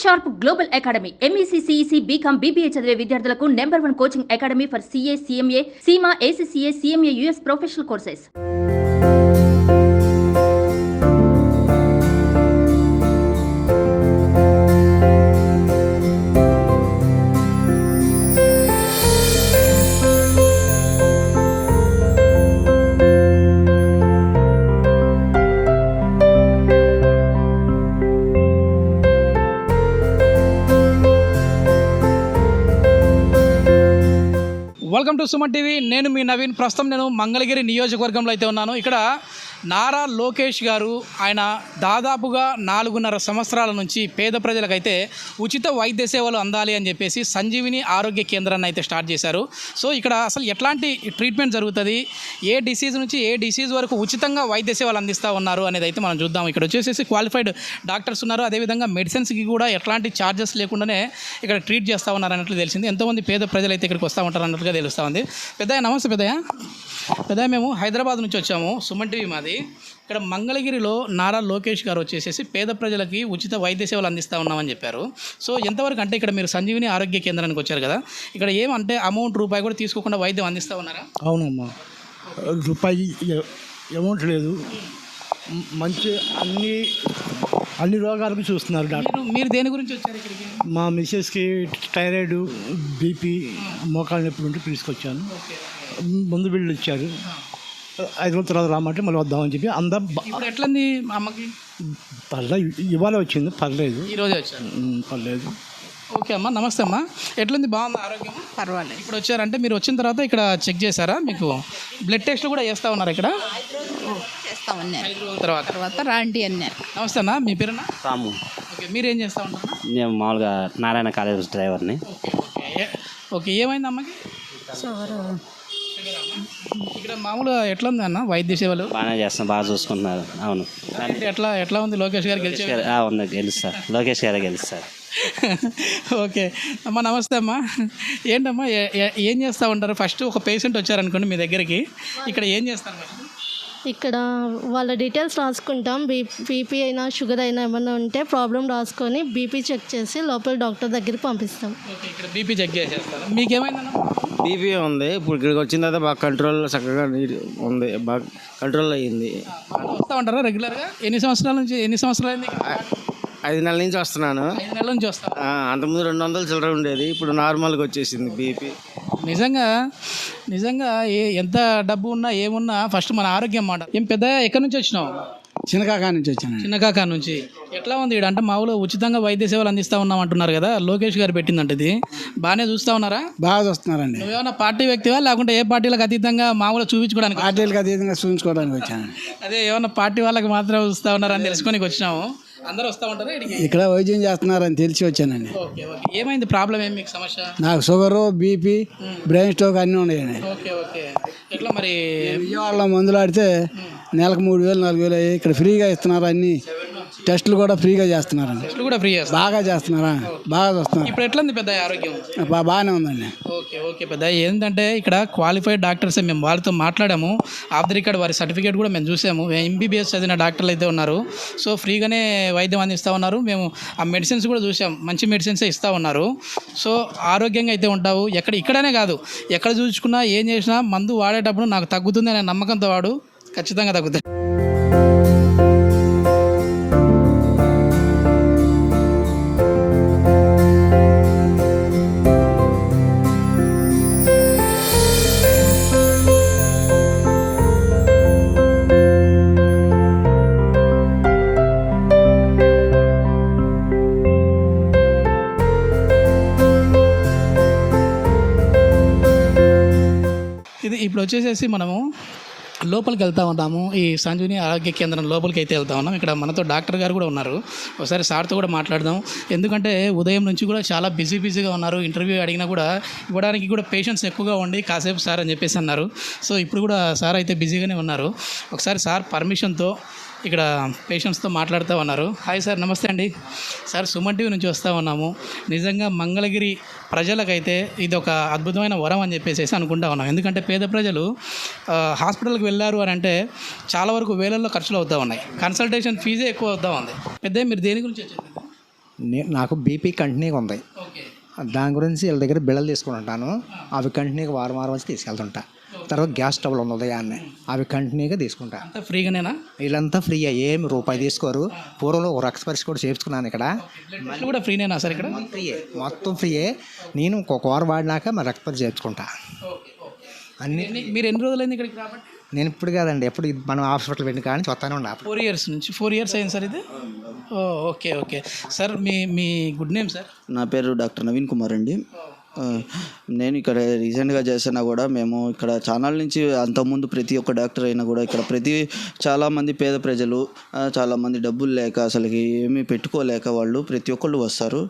Sharp global academy MEC CEC BCom BBA చదివే విద్యార్థులకు number one coaching academy for CA CMA CIMA ACCA CMA US professional courses welcome to Suman TV. నేను మీ నవీన్. ప్రస్తుతం నేను మంగళగిరి నియోజకవర్గంలో అయితే ఉన్నాను. ఇక్కడ నారా లోకేష్ గారు ఆయన దాదాపుగా నాలుగున్నర సంవత్సరాల నుంచి పేద ప్రజలకైతే ఉచిత వైద్య సేవలు అందాలి అని చెప్పేసి సంజీవిని ఆరోగ్య కేంద్రాన్ని అయితే స్టార్ట్ చేశారు. సో ఇక్కడ అసలు ఎట్లాంటి ట్రీట్మెంట్ జరుగుతుంది? ఏ డిసీజ్ నుంచి ఏ డిసీజ్ వరకు ఉచితంగా వైద్య సేవలు అందిస్తూ ఉన్నారు అనేది అయితే మనం చూద్దాం. ఇక్కడ వచ్చేసేసి క్వాలిఫైడ్ డాక్టర్స్ ఉన్నారు. అదేవిధంగా మెడిసిన్స్కి కూడా ఎట్లాంటి ఛార్జెస్ లేకుండానే ఇక్కడ ట్రీట్ చేస్తూ ఉన్నారు అన్నట్లు తెలిసింది. ఎంతోమంది పేద ప్రజలు అయితే ఇక్కడికి వస్తూ ఉంటారు అన్నట్లుగా తెలుస్తూ ఉంది. పెద్దయ్య నమస్తే పెద్దయ్య. పెద్దయ్య మేము హైదరాబాద్ నుంచి వచ్చాము. సుమన్ టీవీ మాది. ఇక్కడ మంగళగిరిలో నారా లోకేష్ గారు వచ్చేసేసి పేద ప్రజలకి ఉచిత వైద్య సేవలు అందిస్తూ ఉన్నామని చెప్పారు. సో ఎంతవరకు అంటే ఇక్కడ మీరు సంజీవిని ఆరోగ్య కేంద్రానికి వచ్చారు కదా ఇక్కడ ఏమంటే అమౌంట్ రూపాయి కూడా తీసుకోకుండా వైద్యం అందిస్తూ ఉన్నారా? అవునమ్మా. రూపాయి అమౌంట్ లేదు. మంచి అన్ని అన్ని రోగాలకు చూస్తున్నారు డాక్టర్. మీరు దేని గురించి వచ్చారు ఇక్కడికి? మా మిస్సెస్కి థైరాయిడ్ బీపీ మోకాళ్ళ నొప్పి ఉంటే తీసుకొచ్చాను. ముందు బిల్లు ఇచ్చారు. ఐదు రోజుల తర్వాత రామంటే మళ్ళీ వద్దామని చెప్పి అందరం ఇప్పుడు ఎట్లంది అమ్మకి? పర్లేదు ఇవాళ వచ్చింది పర్లేదు. ఈరోజే వచ్చారు. మ్, పర్లేదు. ఓకే అమ్మా నమస్తే అమ్మా. ఎట్లుంది? బాగుంది ఆరోగ్యం? పర్వాలేదు. ఇప్పుడు వచ్చారంటే మీరు వచ్చిన తర్వాత ఇక్కడ చెక్ చేశారా? మీకు బ్లడ్ టెస్ట్లు కూడా చేస్తూ ఉన్నారు ఇక్కడ? చేస్తామన్నారు ఐదు రోజుల తర్వాత. తర్వాత రాండి అన్నారు. నమస్తే అన్న మీ పేరునా రాము. ఓకే మీరు ఏం చేస్తూ ఉంటారు నేను మామూలుగా నారాయణ కాలేజ్ డ్రైవర్ని. ఓకే ఏమైంది అమ్మకి? ఇక్కడ మామూలుగా ఎట్లా ఉంది అన్న వైద్య సేవలు? బాగానే చేస్తాను బాగా చూసుకుంటున్నారు. అవును. ఎట్లా ఎట్లా ఉంది లోకేష్ గారు గెలిచే ఉంది గెలుస్తారు. లోకేష్ గారే గెలుస్తారు. ఓకే. అమ్మా నమస్తే అమ్మా. ఏంటమ్మా ఏ- చేస్తూ ఉంటారు? ఫస్ట్ ఒక పేషెంట్ వచ్చారనుకోండి మీ దగ్గరికి. ఇక్కడ ఏం చేస్తారు? ఇక్కడ వాళ్ళ డీటెయిల్స్ రాసుకుంటాం. బీ బీపీ అయినా షుగర్ అయినా ఏమైనా ఉంటే ప్రాబ్లం రాసుకొని బీపీ చెక్ చేసి లోపల డాక్టర్ దగ్గరికి పంపిస్తాం. ఓకే ఇక్కడ బీపీ చెక్ చేసేస్తారు. మీకేమైందన్న? బీపీ ఉంది. ఇప్పుడు ఇక్కడికి వచ్చిన తర్వాత బాగా కంట్రోల్ చక్కగా నీట్ ఉంది. బాగా కంట్రోల్ అయ్యింది. వస్తూ ఉంటారా రెగ్యులర్గా ఎన్ని సంవత్సరాల నుంచి ఎన్ని సంవత్సరాలు అయింది ఐదు నెలల నుంచి వస్తున్నాను. ఐదు నెలల నుంచి వస్తాం ఆ, అంతకుముందు రెండు వందలు చిల్లర ఉండేది. ఇప్పుడు నార్మల్గా వచ్చేసింది బీపీ నిజంగా నిజంగా ఏ ఎంత డబ్బు ఉన్నా ఏమున్నా ఫస్ట్ మన ఆరోగ్యం మాట. ఏం పెద్ద ఎక్కడి నుంచి వచ్చినావు? చిన్నకాకా నుంచి వచ్చాను చిన్నకాక నుంచి. ఎట్లా ఉంది ఇక్కడ అంటే మామూలుగా ఉచితంగా వైద్య సేవలు అందిస్తా ఉన్నాం అంటున్నారు కదా లోకేష్ గారు పెట్టిందంట ఇది. బాగానే చూస్తా ఉన్నారా? బాగా చూస్తున్నారండి. నువ్వేమన్నా పార్టీ వ్యక్తివా? లేకుంటే ఏ పార్టీలకు అతీతంగా మామూలుగా చూపించుకోవడానికి పార్టీలకు అతీతంగా చూపించుకోవడానికి వచ్చాను. అదే ఏమన్నా పార్టీ వాళ్ళకి మాత్రం చూస్తా ఉన్నారని తెలుసుకొని వచ్చినాము. అందరూ వస్తూ ఉంటారా ఇక్కడ వైద్యం చేస్తున్నారని తెలిసి వచ్చానండి. ఏమైంది ప్రాబ్లం? ఏం మీకు సమస్య? నాకు షుగరు బీపీ బ్రెయిన్ స్ట్రోక్ అన్నీ ఉన్నాయండి. Okay okay. ఎట్లా మరి? విజయవాడలో మందులు ఆడితే నెలకు మూడు వేలు నాలుగు వేలు అయ్యి ఇక్కడ ఫ్రీగా ఇస్తున్నారు అన్ని. టెస్టులు కూడా ఫ్రీగా చేస్తున్నారండి. టెస్ట్లు కూడా ఫ్రీ చేస్తారు బాగా చేస్తున్నారా? బాగా చూస్తున్నారు. ఇప్పుడు ఎట్లా ఉంది పెద్ద ఆరోగ్యం? బా- బాగానే ఉందండి. ఓకే ఓకే పెద్ద. ఏంటంటే ఇక్కడ క్వాలిఫైడ్ డాక్టర్స్ మేము వాళ్ళతో మాట్లాడాము. ఆఫ్ ది రికార్డ్ వారి సర్టిఫికేట్ కూడా మేము చూసాము. ఎంబీబీఎస్ చదివిన డాక్టర్లు అయితే ఉన్నారు. సో ఫ్రీగానే వైద్యం అందిస్తూ ఉన్నారు. మేము ఆ మెడిసిన్స్ కూడా చూసాం. మంచి మెడిసిన్సే ఇస్తూ ఉన్నారు. సో ఆరోగ్యంగా అయితే ఉంటావు. ఎక్కడ ఇక్కడనే కాదు. ఎక్కడ చూసుకున్నా ఏం చేసినా మందు వాడేటప్పుడు నాకు తగ్గుతుంది అనే నమ్మకంతో వాడు ఖచ్చితంగా తగ్గుతాయి. ఇది ఇప్పుడు వచ్చేసేసి మనము లోపలికి వెళ్తా ఉన్నాము. ఈ సంజీవిని ఆరోగ్య కేంద్రం లోపలికి అయితే వెళ్తా ఉన్నాం. ఇక్కడ మనతో డాక్టర్ గారు కూడా ఉన్నారు. ఒకసారి సార్తో కూడా మాట్లాడదాం. ఎందుకంటే ఉదయం నుంచి కూడా చాలా బిజీ బిజీగా ఉన్నారు. ఇంటర్వ్యూ అడిగినా కూడా ఇవ్వడానికి కూడా పేషెంట్స్ ఎక్కువగా ఉండి కాసేపు సార్ అని చెప్పేసి అన్నారు. సో ఇప్పుడు కూడా సార్ అయితే బిజీగానే ఉన్నారు. ఒకసారి సార్ పర్మిషన్తో ఇక్కడ పేషెంట్స్తో మాట్లాడుతూ ఉన్నారు. హాయ్ సార్ నమస్తే అండి. సార్ సుమన్ టీవీ నుంచి వస్తూ ఉన్నాము. నిజంగా మంగళగిరి ప్రజలకైతే ఇది ఒక అద్భుతమైన వరం అని చెప్పేసి అనుకుంటా ఉన్నాం. ఎందుకంటే పేద ప్రజలు హాస్పిటల్కి వెళ్ళారు అని అంటే చాలా వరకు వేలల్లో ఖర్చులు అవుతూ ఉన్నాయి. కన్సల్టేషన్ ఫీజే ఎక్కువ అవుతూ ఉంది. పెద్ద మీరు దేని గురించి నాకు బీపీ కంటిన్యూగా ఉంది. దాని గురించి వీళ్ళ దగ్గర బిళ్ళలు తీసుకుని ఉంటాను. అవి కంటిన్యూగా వారం వారం వచ్చి తీసుకెళ్తుంటా. తర్వాత గ్యాస్ స్టవ్లు ఉంది ఉదయాన్నే అవి కంటిన్యూగా తీసుకుంటా. అంతా ఫ్రీగానేనా? వీళ్ళంతా ఫ్రీ ఏమి రూపాయి తీసుకోరు. పూర్వంలో ఒక రక్త పరీక్ష కూడా చేయించుకున్నాను ఇక్కడ. కూడా ఫ్రీనేనా సార్ ఇక్కడ? ఫ్రీయే మొత్తం ఫ్రీయే. నేను ఒక వారం వాడినాక మరి రక్త పరీక్ష చేయించుకుంటా. అన్ని మీరు ఎన్ని రోజులైంది ఇక్కడికి రాబట్టి? నేను ఇప్పుడు కాదండి ఎప్పుడు మనం హాస్పిటల్ వెళ్ళి కానీ చూస్తానే ఉండా ఫోర్ ఇయర్స్ నుంచి. ఫోర్ ఇయర్స్ అయింది సార్ ఇది? Oh okay okay. సార్ మీ మీ గుడ్ నేమ్ సార్? నా పేరు డాక్టర్ నవీన్ కుమార్ అండి. నేను ఇక్కడ రీసెంట్గా చేసినా కూడా మేము ఇక్కడ ఛానల్ నుంచి అంతకుముందు ప్రతి ఒక్క డాక్టర్ అయినా కూడా ఇక్కడ ప్రతి చాలామంది పేద ప్రజలు చాలామంది డబ్బులు లేక అసలుకి ఏమీ పెట్టుకోలేక వాళ్ళు ప్రతి ఒక్కళ్ళు వస్తారు.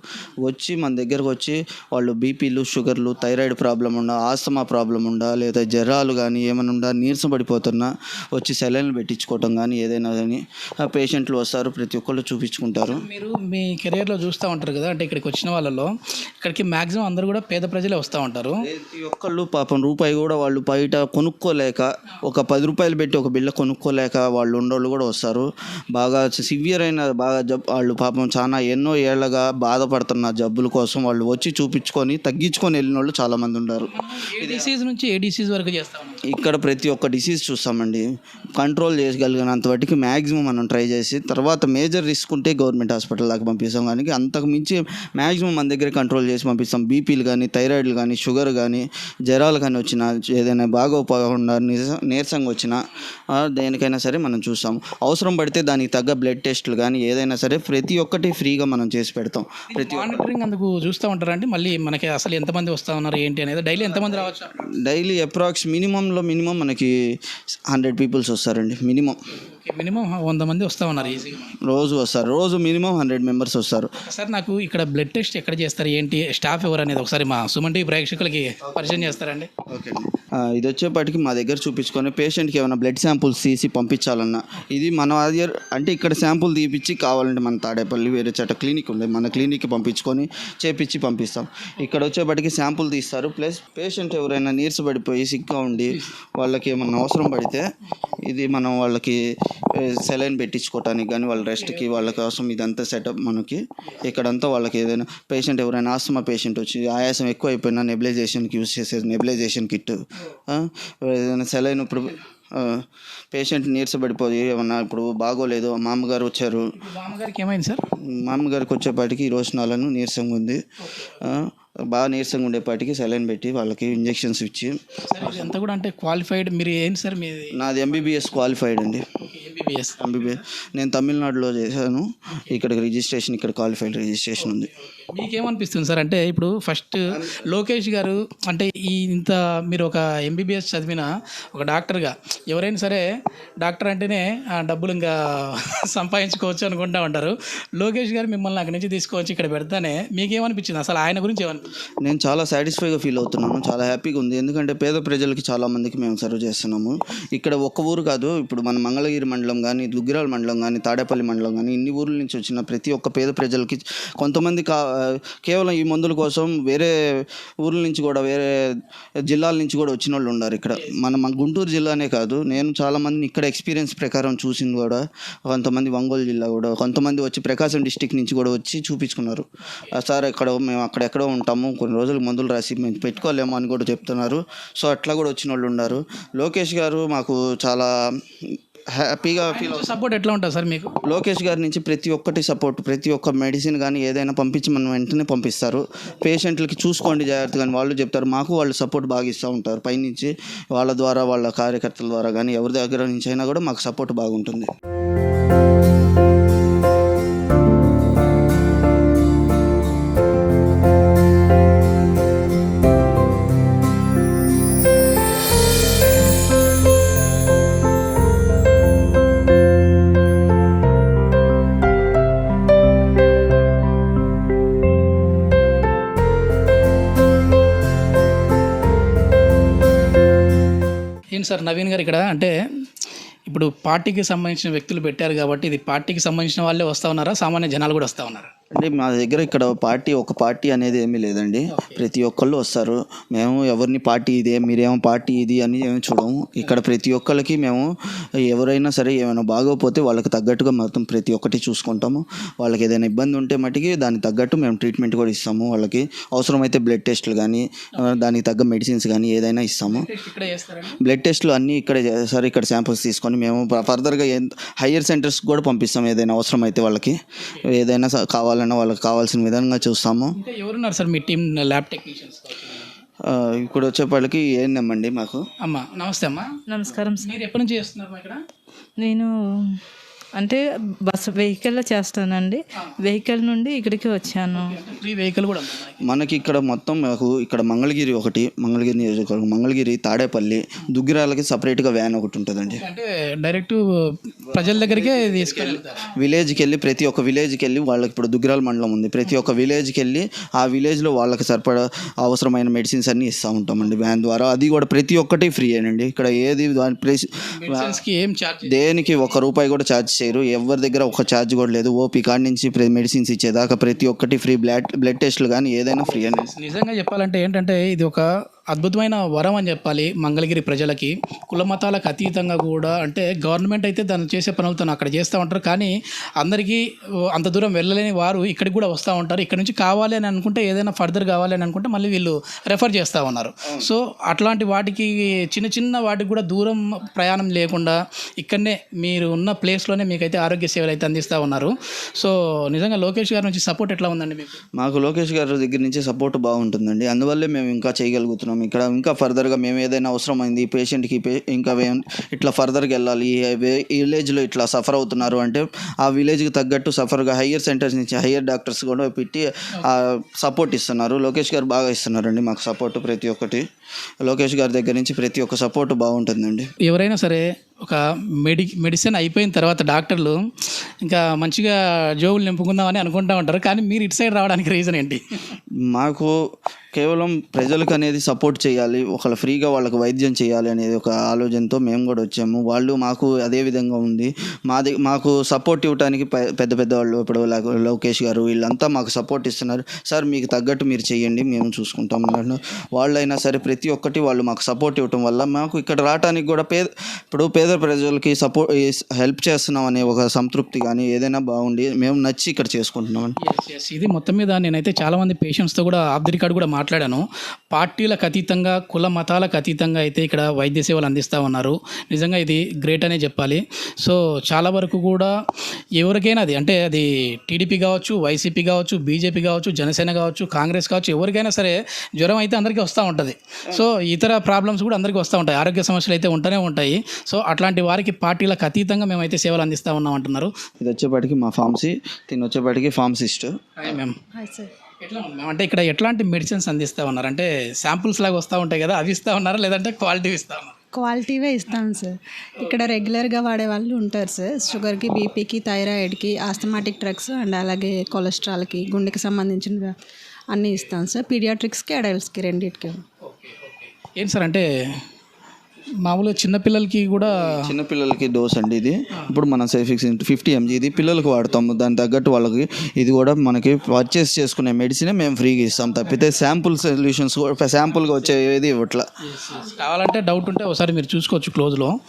వచ్చి మన దగ్గరకు వచ్చి వాళ్ళు బీపీలు షుగర్లు థైరాయిడ్ ప్రాబ్లం ఉండా ఆస్తమా ప్రాబ్లం ఉండా లేదా జ్వరాలు కానీ ఏమైనా ఉండా నీరసం పడిపోతున్నా వచ్చి సెలైన్లు పెట్టించుకోవటం కానీ ఏదైనా కానీ పేషెంట్లు వస్తారు. ప్రతి ఒక్కళ్ళు చూపించుకుంటారు. మీరు మీ కెరియర్లో చూస్తూ ఉంటారు కదా అంటే ఇక్కడికి వచ్చిన వాళ్ళలో ఇక్కడికి మ్యాక్సిమం అందరూ కూడా పేద ప్రజలే వస్తూ ఉంటారు. ప్రతి ఒక్కళ్ళు పాపం రూపాయి కూడా వాళ్ళు బయట కొనుక్కోలేక ఒక పది రూపాయలు పెట్టి ఒక బిళ్ళ కొనుక్కోలేక వాళ్ళు ఉండోళ్ళు కూడా వస్తారు. బాగా సివియర్ అయిన బాగా జబ్ వాళ్ళు పాపం చాలా ఎన్నో ఏళ్ళగా బాధపడుతున్న జబ్బుల కోసం వాళ్ళు వచ్చి చూపించుకొని తగ్గించుకొని వెళ్ళిన వాళ్ళు చాలామంది ఉన్నారు ఏ డిసీజ్ నుంచి ఏ డిసీజ్ వరకు చేస్తా ఇక్కడ ప్రతి ఒక్క డిసీజ్ చూస్తామండి. కంట్రోల్ చేయగలిగినంత వాటికి మ్యాక్సిమం మనం ట్రై చేసి తర్వాత మేజర్ రిస్క్ ఉంటే గవర్నమెంట్ హాస్పిటల్ దాకా పంపిస్తాం. కానీ అంతకు మించి మ్యాక్సిమం మన దగ్గర కంట్రోల్ చేసి పంపిస్తాం. బీపీలు కానీ థైరాయిడ్లు కానీ షుగర్ కానీ జ్వరాలు కానీ వచ్చినా ఏదైనా బాగోపోకుండా నీరస నీరసంగా వచ్చినా దేనికైనా సరే మనం చూస్తాం. అవసరం పడితే దానికి తగ్గ బ్లడ్ టెస్టులు కానీ ఏదైనా సరే ప్రతి ఒక్కటి ఫ్రీగా మనం చేసి పెడతాం. ప్రతి మానిటరింగ్ అందుకు చూస్తూ ఉంటారండి మళ్ళీ మనకి అసలు ఎంతమంది వస్తూ ఉన్నారు ఏంటి అనేది? డైలీ ఎంతమంది రావచ్చు? డైలీ అప్రాక్స్ మినిమంలో మినిమం మనకి హండ్రెడ్ పీపుల్స్ వస్తారండి మినిమం. మినిమం వంద మంది వస్తూ ఉన్నారు ఈజీగా. రోజు వస్తారు. రోజు మినిమం హండ్రెడ్ మెంబర్స్ వస్తారు. సార్ నాకు ఇక్కడ బ్లడ్ టెస్ట్ ఎక్కడ చేస్తారు? ఏంటి? స్టాఫ్ ఎవరు అనేది ఒకసారి మా సుమన్ టీవీ ప్రేక్షకులకి పరిచయం చేస్తారండి. ఓకే. ఇది వచ్చేపాటికి మా దగ్గర చూపించుకొని పేషెంట్కి ఏమైనా బ్లడ్ శాంపుల్స్ తీసి పంపించాలన్నా ఇది మన దగ్గర అంటే ఇక్కడ శాంపుల్ తీపిచ్చి కావాలంటే మన తాడేపల్లి వేరే చోట క్లినిక్ ఉంది. మన క్లినిక్కి పంపించుకొని చేపించి పంపిస్తాం. ఇక్కడ వచ్చేపాటికి శాంపుల్ తీస్తారు. ప్లస్ పేషెంట్ ఎవరైనా నీరసపడిపోయి సిక్గా ఉండి వాళ్ళకి ఏమన్నా అవసరం పడితే ఇది మనం వాళ్ళకి సెలైన్ పెట్టించుకోవటానికి కానీ వాళ్ళ రెస్ట్కి వాళ్ళ కోసం ఇదంతా సెటప్ మనకి. ఇక్కడంతా వాళ్ళకి ఏదైనా పేషెంట్ ఎవరైనా ఆస్తమా పేషెంట్ వచ్చి ఆయాసం ఎక్కువ అయిపోయినా నెబిలైజేషన్కి యూస్ చేసే నెబిలైజేషన్ కిట్ ఏదైనా సెలైన్ ఇప్పుడు పేషెంట్ నీరసపడిపోయి ఏమన్నా ఇప్పుడు బాగోలేదు మామగారు వచ్చారు. మామగారికి ఏమైంది సార్? మామగారికి వచ్చేపాటికి ఈ రోజు నాలను నీరసంగా ఉంది. బాగా నీరసంగా ఉండేపాటికి సెలైన్ పెట్టి వాళ్ళకి ఇంజెక్షన్స్ ఇచ్చి ఇదంతా కూడా అంటే క్వాలిఫైడ్ మీరు ఏంటి సార్ మీది? నాది ఎంబీబీఎస్ క్వాలిఫైడ్ అండి. ఎంబీబీఎస్ ఎంబీబీఎస్ నేను తమిళనాడులో చేశాను. ఇక్కడ రిజిస్ట్రేషన్ ఇక్కడ క్వాలిఫైడ్ రిజిస్ట్రేషన్ ఉంది. మీకేమనిపిస్తుంది సార్? అంటే ఇప్పుడు ఫస్ట్ లోకేష్ గారు అంటే ఈ ఇంత మీరు ఒక ఎంబీబీఎస్ చదివిన ఒక డాక్టర్గా ఎవరైనా సరే డాక్టర్ అంటేనే డబ్బులు ఇంకా సంపాదించుకోవచ్చు అనుకుంటా ఉంటారు. లోకేష్ గారు మిమ్మల్ని అక్కడి నుంచి తీసుకొచ్చి ఇక్కడ పెడతానే మీకేమనిపించింది? అసలు ఆయన గురించి ఏమనిపించింది నేను చాలా సాటిస్ఫైగా ఫీల్ అవుతున్నాను. చాలా హ్యాపీగా ఉంది. ఎందుకంటే పేద ప్రజలకి చాలా మందికి మేము సర్వ్ చేస్తున్నాము. ఇక్కడ ఒక్క ఊరు కాదు ఇప్పుడు మన మంగళగిరి మండలం కానీ దుగ్గిరాల మండలం కానీ తాడేపల్లి మండలం కానీ ఇన్ని ఊర్ల నుంచి వచ్చిన ప్రతి ఒక్క పేద ప్రజలకి కొంతమంది కా కేవలం ఈ మందుల కోసం వేరే ఊర్ల నుంచి కూడా వేరే జిల్లాల నుంచి కూడా వచ్చిన వాళ్ళు ఉన్నారు ఇక్కడ. మన మన గుంటూరు జిల్లానే కాదు. నేను చాలామందిని ఇక్కడ ఎక్స్పీరియన్స్ ప్రకారం చూసింది కూడా. కొంతమంది ఒంగోలు జిల్లా కూడా కొంతమంది వచ్చి ప్రకాశం డిస్టిక్ నుంచి కూడా వచ్చి చూపించుకున్నారు. "ఆ సార్ ఇక్కడ మేము అక్కడెక్కడో ఉంటాము. కొన్ని రోజులు మందులు రాసి మేము పెట్టుకోలేము అని కూడా చెప్తున్నారు. సో అట్లా కూడా వచ్చిన వాళ్ళు ఉన్నారు. లోకేష్ గారు మాకు చాలా హ్యాపీగా ఫీల్ సపోర్ట్ ఎట్లా ఉంటుంది సార్ మీకు? లోకేష్ గారి నుంచి ప్రతి ఒక్కటి సపోర్ట్ ప్రతి ఒక్క మెడిసిన్ కానీ ఏదైనా పంపించి మనం వెంటనే పంపిస్తారు. పేషెంట్లకి చూసుకోండి జాగ్రత్తగా వాళ్ళు చెప్తారు. మాకు వాళ్ళు సపోర్ట్ బాగా ఇస్తూ ఉంటారు. పైనుంచి వాళ్ళ ద్వారా వాళ్ళ కార్యకర్తల ద్వారా కానీ ఎవరి దగ్గర నుంచి అయినా కూడా మాకు సపోర్ట్ బాగుంటుంది. ఏంటి సార్ నవీన్ గారు ఇక్కడ అంటే ఇప్పుడు పార్టీకి సంబంధించిన వ్యక్తులు పెట్టారు కాబట్టి ఇది పార్టీకి సంబంధించిన వాళ్ళే వస్తూ ఉన్నారా? సామాన్య జనాలు కూడా వస్తూ ఉన్నారు? అంటే మా దగ్గర ఇక్కడ పార్టీ ఒక పార్టీ అనేది ఏమీ లేదండి. ప్రతి ఒక్కళ్ళు వస్తారు. మేము ఎవరిని పార్టీ ఇదే మీరేమో పార్టీ ఇది అని ఏమి చూడము. ఇక్కడ ప్రతి ఒక్కరికి మేము ఎవరైనా సరే ఏమైనా బాగోపోతే వాళ్ళకి తగ్గట్టుగా మొత్తం ప్రతి ఒక్కటి చూసుకుంటాము. వాళ్ళకి ఏదైనా ఇబ్బంది ఉంటే మటుకి దానికి తగ్గట్టు మేము ట్రీట్మెంట్ కూడా ఇస్తాము. వాళ్ళకి అవసరమైతే బ్లడ్ టెస్ట్లు కానీ దానికి తగ్గ మెడిసిన్స్ కానీ ఏదైనా ఇస్తాము. బ్లడ్ టెస్ట్లు అన్నీ ఇక్కడే చేస్తారు ఇక్కడ శాంపిల్స్ తీసుకొని మేము ఫర్దర్గా హయ్యర్ సెంటర్స్ కూడా పంపిస్తాం ఏదైనా అవసరం అయితే వాళ్ళకి ఏదైనా స- కావాలన్నా వాళ్ళకి కావాల్సిన విధంగా చూస్తాము. ఇంకా ఎవరున్నారు సార్ మీ టీం ల్యాబ్ టెక్నీషియన్స్? ఇప్పుడు వచ్చేపాళ్ళకి ఏఎన్ఎం అండి మాకు. అమ్మా నమస్తే అమ్మా. నమస్కారం సార్. మీరు ఎప్పటి నుంచి చేస్తున్నారు ఇక్కడ? నేను అంటే బస్సు వెహికల్లో చేస్తానండి. వెహికల్ నుండి ఇక్కడికి వచ్చాను. ఫ్రీ వెహికల్ కూడా ఉంది మనకి. ఇక్కడ మొత్తం మాకు ఇక్కడ మంగళగిరి ఒకటి మంగళగిరి నియోజకవర్గం మంగళగిరి తాడేపల్లి దుగ్గిరాలకి సపరేట్గా వ్యాన్ ఒకటి ఉంటుందండి. అంటే డైరెక్ట్ ప్రజల దగ్గరికే తీసుకెళ్తారు విలేజ్కి వెళ్ళి ప్రతి ఒక్క విలేజ్కి వెళ్ళి వాళ్ళకి ఇప్పుడు దుగ్గిరాల మండలం ఉంది. ప్రతి ఒక్క విలేజ్కి వెళ్ళి ఆ విలేజ్లో వాళ్ళకి సరిపడా అవసరమైన మెడిసిన్స్ అన్నీ ఇస్తూ ఉంటామండి వ్యాన్ ద్వారా. అది కూడా ప్రతి ఒక్కటి ఫ్రీ అండి ఇక్కడ ఏది దాని ప్రైస్ మెడిసిన్స్కి ఏం చార్జ్ దేనికి ఒక రూపాయి కూడా ఛార్జ్ చేయరు ఎవరి దగ్గర ఒక ఛార్జ్ కూడా లేదు. ఓపీ కార్డ్ నుంచి మెడిసిన్స్ ఇచ్చేదాకా ప్రతి ఒక్కటి ఫ్రీ బ్లడ్ బ్లడ్ టెస్ట్లు కానీ ఏదైనా ఫ్రీ అని. నిజంగా చెప్పాలంటే ఏంటంటే ఇది ఒక అద్భుతమైన వరం అని చెప్పాలి మంగళగిరి ప్రజలకి. కుల మతాలకు అతీతంగా కూడా అంటే గవర్నమెంట్ అయితే దాన్ని చేసే పనులతో అక్కడ చేస్తూ ఉంటారు. కానీ అందరికీ అంత దూరం వెళ్ళలేని వారు ఇక్కడికి కూడా వస్తూ ఉంటారు. ఇక్కడ నుంచి కావాలి అని అనుకుంటే ఏదైనా ఫర్దర్ కావాలి అని అనుకుంటే మళ్ళీ వీళ్ళు రెఫర్ చేస్తూ ఉన్నారు. సో అట్లాంటి వాటికి చిన్న చిన్న వాటికి కూడా దూరం ప్రయాణం లేకుండా ఇక్కడనే మీరు ఉన్న ప్లేస్లోనే మీకైతే ఆరోగ్య సేవలు అయితే అందిస్తూ ఉన్నారు. సో నిజంగా లోకేష్ గారి నుంచి సపోర్ట్ ఎట్లా ఉందండి మీకు? మాకు లోకేష్ గారి దగ్గర నుంచి సపోర్ట్ బాగుంటుందండి. అందువల్లే మేము ఇంకా చేయగలుగుతున్నాం. ఇక్కడ ఇంకా ఫర్దర్గా మేము ఏదైనా అవసరమైంది పేషెంట్కి పే ఇంకా ఇట్లా ఫర్దర్గా వెళ్ళాలి విలేజ్లో ఇట్లా సఫర్ అవుతున్నారు అంటే ఆ విలేజ్కి తగ్గట్టు సఫర్గా హయ్యర్ సెంటర్స్ నుంచి హయ్యర్ డాక్టర్స్ కూడా పెట్టి సపోర్ట్ ఇస్తున్నారు. లోకేష్ గారు బాగా ఇస్తున్నారండి మాకు సపోర్ట్ ప్రతి ఒక్కటి. లోకేష్ గారి దగ్గర నుంచి ప్రతి ఒక్క సపోర్ట్ బాగుంటుందండి. ఎవరైనా సరే ఒక మెడి మెడిసిన్ అయిపోయిన తర్వాత డాక్టర్లు ఇంకా మంచిగా జోబులు నింపుకుందామని అనుకుంటా ఉంటారు. కానీ మీరు ఇటు సైడ్ రావడానికి రీజన్ ఏంటి? మాకు కేవలం ప్రజలకు అనేది సపోర్ట్ చేయాలి ఒకళ్ళు ఫ్రీగా వాళ్ళకి వైద్యం చేయాలి అనేది ఒక ఆలోచనతో మేము కూడా వచ్చాము. వాళ్ళు మాకు అదే విధంగా ఉంది. మాది మాకు సపోర్ట్ ఇవ్వడానికి పెద్ద పెద్ద వాళ్ళు ఇప్పుడు లోకేష్ గారు వీళ్ళంతా మాకు సపోర్ట్ ఇస్తున్నారు. సార్ మీకు తగ్గట్టు మీరు చేయండి మేము చూసుకుంటాం అన్నారు వాళ్ళైనా సరే ప్రతి ఒక్కటి వాళ్ళు మాకు సపోర్ట్ ఇవ్వటం వల్ల మాకు ఇక్కడ రావడానికి కూడా పేద ఇప్పుడు పేద ప్రజలకి సపోర్ట్ హెల్ప్ చేస్తున్నాం అనే ఒక సంతృప్తి కానీ ఏదైనా బాగుండి మేము నచ్చి ఇక్కడ చేసుకుంటున్నాం ఇది మొత్తం మీద నేనైతే చాలామంది పేషెంట్స్తో కూడా ఆఫ్ ది రికార్డ్ కూడా మాట్లాడాను. పార్టీలకు అతీతంగా కుల మతాలకు అతీతంగా అయితే ఇక్కడ వైద్య సేవలు అందిస్తూ ఉన్నారు. నిజంగా ఇది గ్రేట్ అనే చెప్పాలి. సో చాలా వరకు కూడా ఎవరికైనా అది అంటే అది టీడీపీ కావచ్చు వైసీపీ కావచ్చు బీజేపీ కావచ్చు జనసేన కావచ్చు కాంగ్రెస్ కావచ్చు ఎవరికైనా సరే జ్వరం అయితే అందరికీ వస్తూ ఉంటుంది. సో ఇతర ప్రాబ్లమ్స్ కూడా అందరికీ వస్తూ ఉంటాయి. ఆరోగ్య సమస్యలు అయితే ఉంటూనే ఉంటాయి. సో అట్లాంటి వారికి పార్టీలకు అతీతంగా మేమైతే సేవలు అందిస్తూ ఉన్నాం అంటున్నారు ఇది వచ్చేపాటికి మా ఫార్మసీ తిని వచ్చేపాటికి ఫార్మసిస్ట్. హాయ్ మ్యామ్ ఎట్లా ఉంది మ్యామ్ అంటే ఇక్కడ ఎట్లాంటి మెడిసిన్స్ అందిస్తూ ఉన్నారు? అంటే శాంపుల్స్ లాగా వస్తూ ఉంటాయి కదా అవి ఇస్తూ ఉన్నారా? లేదంటే క్వాలిటీ ఇస్తా ఉన్నారు? క్వాలిటీవే ఇస్తాం సార్. ఇక్కడ రెగ్యులర్గా వాడే వాళ్ళు ఉంటారు సార్. షుగర్కి బీపీకి థైరాయిడ్కి ఆస్థమాటిక్ డ్రగ్స్ అండ్ అలాగే కొలెస్ట్రాల్కి గుండెకి సంబంధించిన అన్నీ ఇస్తాం సార్. పీడియాట్రిక్స్కి అడల్ట్స్కి రెండింటికి. ఏంటి సార్ అంటే మామూలుగా చిన్నపిల్లలకి కూడా చిన్నపిల్లలకి డోస్ అండి ఇది. ఇప్పుడు మనం సేఫిక్స్ ఫిఫ్టీ ఎంజీ ఇది పిల్లలకు వాడతాము దాని తగ్గట్టు వాళ్ళకి ఇది కూడా మనకి పర్చేస్ చేసుకునే మెడిసినే మేము ఫ్రీగా ఇస్తాం తప్పితే శాంపుల్ సొల్యూషన్స్ శాంపుల్గా వచ్చే ఏది ఇవ్వట్లా. కావాలంటే డౌట్ ఉంటే ఒకసారి మీరు చూసుకోవచ్చు క్లోజ్లో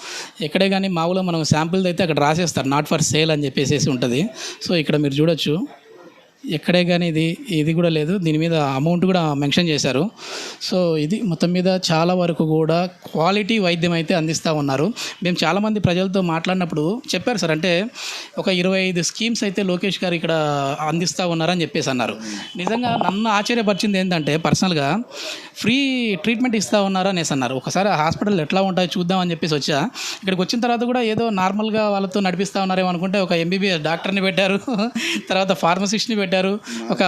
ఎక్కడే కానీ మామూలుగా మనం శాంపుల్ అయితే అక్కడ రాసేస్తారు. నాట్ ఫర్ సేల్ అని చెప్పేసి ఉంటుంది. సో ఇక్కడ మీరు చూడొచ్చు. ఎక్కడే కానీ ఇది ఇది కూడా లేదు. దీని మీద అమౌంట్ కూడా మెన్షన్ చేశారు. సో ఇది మొత్తం మీద చాలా వరకు కూడా క్వాలిటీ వైద్యం అయితే అందిస్తూ ఉన్నారు. మేము చాలామంది ప్రజలతో మాట్లాడినప్పుడు చెప్పారు సార్ అంటే ఒక ఇరవై ఐదు స్కీమ్స్ అయితే లోకేష్ గారు ఇక్కడ అందిస్తూ ఉన్నారని చెప్పేసి అన్నారు. నిజంగా నన్ను ఆశ్చర్యపరిచింది ఏంటంటే పర్సనల్గా ఫ్రీ ట్రీట్మెంట్ ఇస్తూ ఉన్నారు అనేసి అన్నారు. ఒకసారి హాస్పిటల్ ఎట్లా ఉంటాయో చూద్దామని చెప్పేసి వచ్చా. ఇక్కడికి వచ్చిన తర్వాత కూడా ఏదో నార్మల్గా వాళ్ళతో నడిపిస్తూ ఉన్నారేమో అనుకుంటే ఒక ఎంబీబీఎస్ డాక్టర్ని పెట్టారు. తర్వాత ఫార్మసిస్ట్ని పెట్టారు. ఒక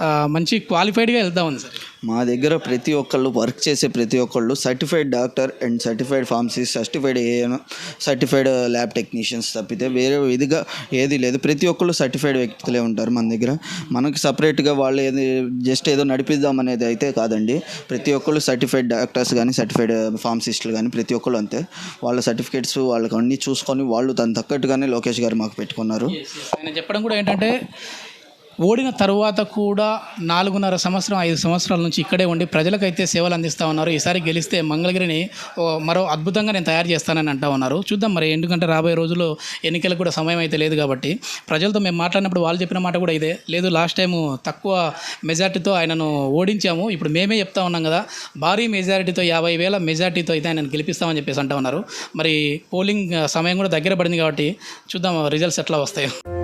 ఆ, మంచి క్వాలిఫైడ్గా వెళ్తా ఉంది సార్. మా దగ్గర ప్రతి ఒక్కళ్ళు వర్క్ చేసే ప్రతి ఒక్కళ్ళు certified doctor and certified pharmacist certified AN certified lab technicians తప్పితే వేరే విధిగా ఏది లేదు. ప్రతి ఒక్కళ్ళు సర్టిఫైడ్ వ్యక్తులే ఉంటారు మన దగ్గర. మనకి సపరేట్గా వాళ్ళు ఏది జస్ట్ ఏదో నడిపిద్దాం అనేది అయితే కాదండి. ప్రతి ఒక్కళ్ళు సర్టిఫైడ్ డాక్టర్స్ కానీ సర్టిఫైడ్ ఫార్మసిస్టులు కానీ ప్రతి ఒక్కళ్ళు అంతే. వాళ్ళ సర్టిఫికేట్స్ వాళ్ళకి అన్నీ చూసుకొని వాళ్ళు దాని తగ్గట్టుగానే లోకేష్ గారు మాకు పెట్టుకున్నారు. ఆయన చెప్పడం కూడా ఏంటంటే ఓడిన తరువాత కూడా నాలుగున్నర సంవత్సరం ఐదు సంవత్సరాల నుంచి ఇక్కడే ఉండి ప్రజలకైతే సేవలు అందిస్తూ ఉన్నారు. ఈసారి గెలిస్తే మంగళగిరిని మరో అద్భుతంగా నేను తయారు చేస్తానని అంటూ ఉన్నారు. చూద్దాం మరి ఎందుకంటే రాబోయే రోజుల్లో ఎన్నికలకు కూడా సమయం అయితే లేదు కాబట్టి. ప్రజలతో మేము మాట్లాడినప్పుడు వాళ్ళు చెప్పిన మాట కూడా ఇదే. లేదు లాస్ట్ టైము తక్కువ మెజార్టీతో ఆయనను ఓడించాము. ఇప్పుడు మేమే చెప్తా ఉన్నాం కదా భారీ మెజారిటీతో యాభై వేల మెజార్టీతో అయితే ఆయనను గెలిపిస్తామని చెప్పేసి అంటూ ఉన్నారు. మరి పోలింగ్ సమయం కూడా దగ్గర పడింది కాబట్టి చూద్దాం రిజల్ట్స్ ఎట్లా వస్తాయో.